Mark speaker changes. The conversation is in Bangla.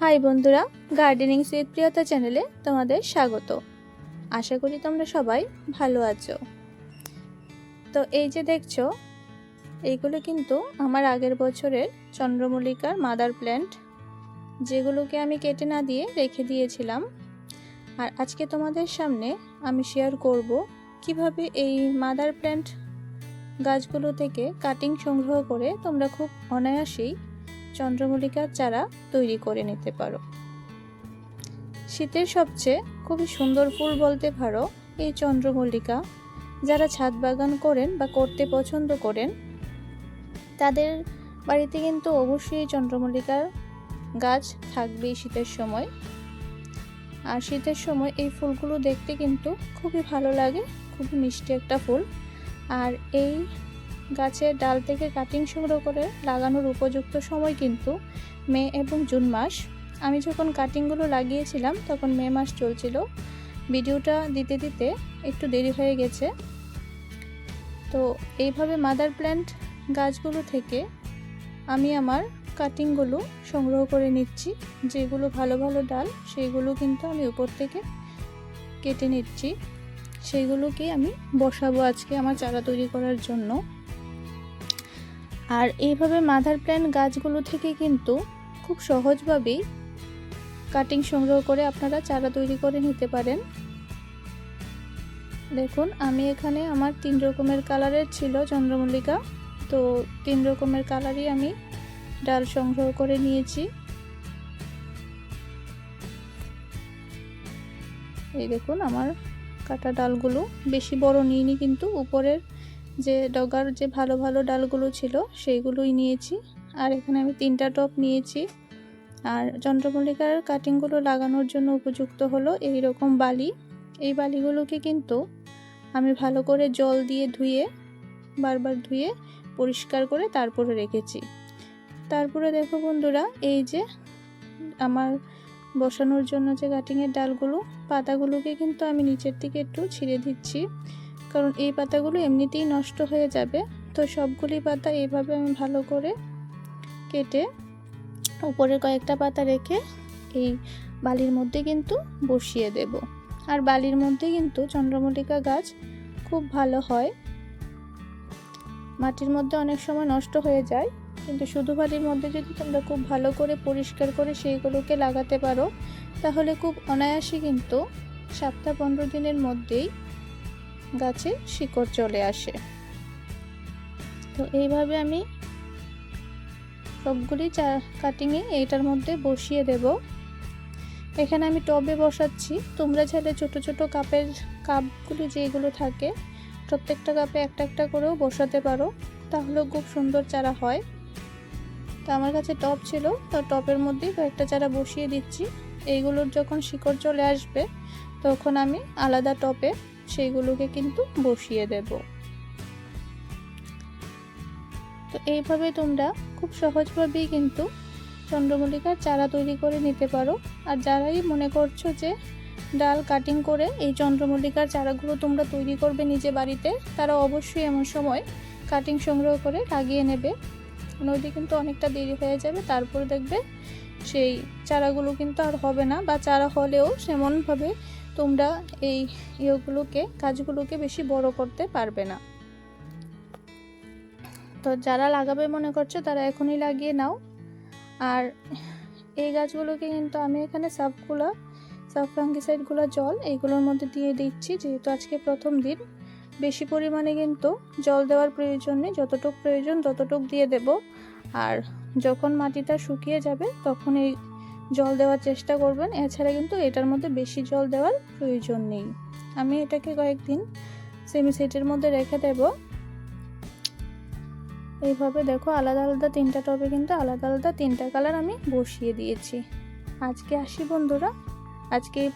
Speaker 1: হাই বন্ধুরা গার্ডেনিং সুইট প্রিয়তা চ্যানেলে তোমাদের স্বাগত। আশা করি তোমরা সবাই ভালো আছো। তো এই যে দেখছ, এইগুলো কিন্তু আমার আগের বছরের চন্দ্রমল্লিকার মাদার প্ল্যান্ট যেগুলোকে আমি কেটে না দিয়ে রেখে দিয়েছিলাম। আর আজকে তোমাদের সামনে আমি শেয়ার করব কীভাবে এই মাদার প্ল্যান্ট গাছগুলো থেকে কাটিং সংগ্রহ করে তোমরা খুব অনায়াসেই চন্দ্রমল্লিকার চারা তৈরি করে নিতে পারো। শীতের সবচেয়ে খুবই সুন্দর ফুল বলতে পারো এই চন্দ্রমল্লিকা। যারা ছাদ বাগান করেন বা করতে পছন্দ করেন, তাদের বাড়িতে কিন্তু অবশ্যই চন্দ্রমল্লিকার গাছ থাকবেই শীতের সময়। আর শীতের সময় এই ফুলগুলো দেখতে কিন্তু খুবই ভালো লাগে, খুবই মিষ্টি একটা ফুল। আর এই গাছের ডাল থেকে কাটিং সংগ্রহ করে লাগানোর উপযুক্ত সময় কিন্তু মে এবং জুন মাস। আমি যখন কাটিংগুলো লাগিয়েছিলাম, তখন মে মাস চলছিল। ভিডিওটা দিতে দিতে একটু দেরি হয়ে গেছে। তো এইভাবে মাদার প্ল্যান্ট গাছগুলো থেকে আমি আমার কাটিংগুলো সংগ্রহ করে নিচ্ছি। যেগুলো ভালো ভালো ডাল সেইগুলো কিন্তু আমি উপর থেকে কেটে নিচ্ছি। সেইগুলোকে আমি বসাবো আজকে আমার চারা তৈরি করার জন্য। আর এইভাবে মাদার প্ল্যান্ট গাছগুলো থেকে কিন্তু খুব সহজভাবেই কাটিং সংগ্রহ করে আপনারা চারা তৈরি করে নিতে পারেন। দেখুন, আমি এখানে আমার তিন রকমের কালারের ছিল চন্দ্রমল্লিকা। তো তিন রকমের কালারই আমি ডাল সংগ্রহ করে নিয়েছি। এই দেখুন, আমার কাটা ডালগুলো বেশি বড় নিইনি কিন্তু উপরের যে ডগার যে ভালো ভালো ডালগুলো ছিল সেইগুলোই নিয়েছি। আর এখানে আমি তিনটা টপ নিয়েছি। আর চন্দ্রমল্লিকার কাটিংগুলো লাগানোর জন্য উপযুক্ত হলো এই রকম বালি। এই বালিগুলোকে কিন্তু আমি ভালো করে জল দিয়ে ধুয়ে, বারবার ধুয়ে পরিষ্কার করে তারপরে রেখেছি। তারপরে দেখো বন্ধুরা, এই যে আমার বসানোর জন্য যে কাটিংয়ের ডালগুলো, পাতাগুলোকে কিন্তু আমি নিচের দিকে একটু ছিঁড়ে দিচ্ছি। কারণ এই পাতাগুলো এমনিতেই নষ্ট হয়ে যাবে। তো সবগুলি পাতা এইভাবে আমি ভালো করে কেটে উপরে কয়েকটা পাতা রেখে এই বালির মধ্যে কিন্তু বসিয়ে দেব। আর বালির মধ্যে কিন্তু চন্দ্রমল্লিকা গাছ খুব ভালো হয়। মাটির মধ্যে অনেক সময় নষ্ট হয়ে যায়, কিন্তু শুধু বালির মধ্যে যদি তোমরা খুব ভালো করে পরিষ্কার করে সেইগুলোকে লাগাতে পারো, তাহলে খুব অনায়াসে কিন্তু সপ্তাহ পনেরো দিনের মধ্যেই গাছে শিকড় চলে আসে। তো এইভাবে আমি সবগুলি চা কাটিংয়ে এইটার মধ্যে বসিয়ে দেব। এখানে আমি টবে বসাচ্ছি। তোমরা চাইলে ছোট ছোট কাপের, কাপগুলি যেগুলো থাকে, প্রত্যেকটা কাপে একটা একটা করেও বসাতে পারো। তাহলেও খুব সুন্দর চারা হয়। তো আমার কাছে টপ ছিল, তো টপের মধ্যেই কয়েকটা চারা বসিয়ে দিচ্ছি। এইগুলোর যখন শিকড় চলে আসবে, তখন আমি আলাদা টপে সেইগুলোকে কিন্তু বসিয়ে দেব। তো এইভাবে তোমরা খুব সহজভাবেই কিন্তু চন্দ্রমল্লিকার চারা তৈরি করে নিতে পারো। আর যারাই মনে করছ যে ডাল কাটিং করে এই চন্দ্রমল্লিকার চারাগুলো তোমরা তৈরি করবে নিজে বাড়িতে, তারা অবশ্যই এমন সময় কাটিং সংগ্রহ করে লাগিয়ে নেবে। নদী কিন্তু অনেকটা দেরি হয়ে যাবে, তারপরে দেখবে সেই চারাগুলো কিন্তু আর হবে না বা চারা হলেও সেমনভাবে তোমরা এই ইয়েগুলোকে গাছগুলোকে বেশি বড় করতে পারবে না। তো যারা লাগাবে মনে করছ, তারা এখনই লাগিয়ে নাও। আর এই গাছগুলোকে কিন্তু আমি এখানে সাবগুলো সাব ফাঙ্গিসাইডগুলো জল, এইগুলোর মধ্যে দিয়ে দিচ্ছি, যেহেতু আজকে প্রথম দিন। বেশি পরিমাণে কিন্তু জল দেওয়ার প্রয়োজন নেই, যতটুক প্রয়োজন ততটুক দিয়ে দেব। আর যখন মাটিটা শুকিয়ে যাবে, তখন এই জল দেওয়ার চেষ্টা করবেন। এছাড়া কিন্তু এটার মধ্যে বেশি জল দেওয়ার প্রয়োজন নেই। আমি এটাকে কয়েকদিন সেমি সেটের মধ্যে রেখে দেব। এইভাবে দেখো আলাদা আলাদা তিনটা টবে কিন্তু আলাদা আলাদা তিনটা কালার আমি বসিয়ে দিয়েছি। আজকে আসি বন্ধুরা। আজকে এই